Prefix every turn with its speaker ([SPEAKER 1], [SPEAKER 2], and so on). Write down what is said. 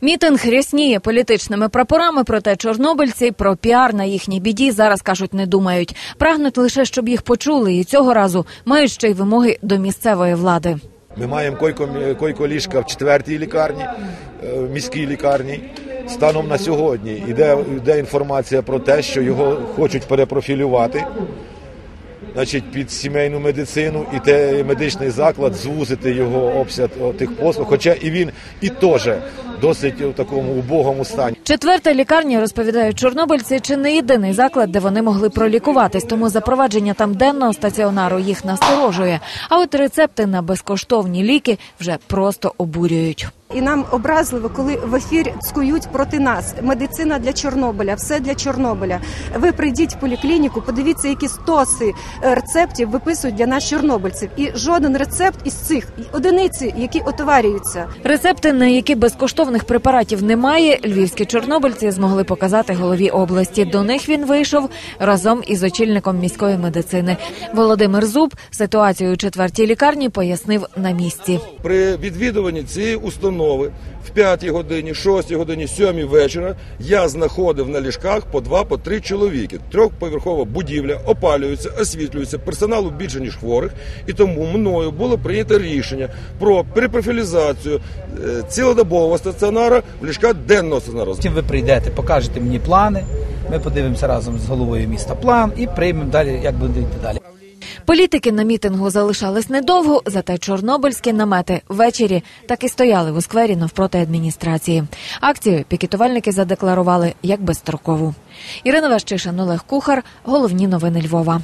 [SPEAKER 1] Мітинг рясніє політичними прапорами, проте чорнобильці про піар на їхній біді зараз кажуть не думають. Прагнуть лише, щоб їх почули, і цього разу мають ще й вимоги до місцевої влади.
[SPEAKER 2] Ми маємо койко, койко ліжка в четвертій лікарні, е, в міській лікарні. Станом на сьогодні йде, йде інформація про те, що його хочуть перепрофілювати значить, під сімейну медицину і те медичний заклад звузити його обсяг тих послуг. Хоча і він і теж досить у такому убогому стані.
[SPEAKER 1] Четверта лікарня, розповідають чорнобильці, чи не єдиний заклад, де вони могли пролікуватись, тому запровадження там денного стаціонару їх насторожує. А от рецепти на безкоштовні ліки вже просто обурюють.
[SPEAKER 3] І нам образливо, коли в ефір цкують проти нас. Медицина для Чорнобиля, все для Чорнобиля. Ви прийдіть в поліклініку, подивіться, які стоси е, рецептів виписують для нас чорнобильців. І жоден рецепт із цих одиниці, які отоварюються.
[SPEAKER 1] Рецепти, на які безкоштовних препаратів немає, львівські чорнобильці змогли показати голові області. До них він вийшов разом із очільником міської медицини. Володимир Зуб ситуацію у четвертій лікарні пояснив на місці.
[SPEAKER 4] При відвідуванні цієї установи в 5 годині, 6 годині, 7 вечора я знаходив на ліжках по два, по три чоловіки. Трьохповерхова будівля опалюється, освітлюється, персоналу більше ніж хворих, і тому мною було прийнято рішення про перепрофілізацію е, цілодобового стаціонара в ліжка денного стаціонару.
[SPEAKER 5] Потім ви прийдете, покажете мені плани. Ми подивимося разом з головою міста план і приймемо далі, як буде йти далі.
[SPEAKER 1] Політики на мітингу залишались недовго, зате чорнобильські намети ввечері так і стояли у сквері навпроти адміністрації. Акцію пікетувальники задекларували як безстрокову. Ірина Ващишин, Олег Кухар. Головні новини Львова.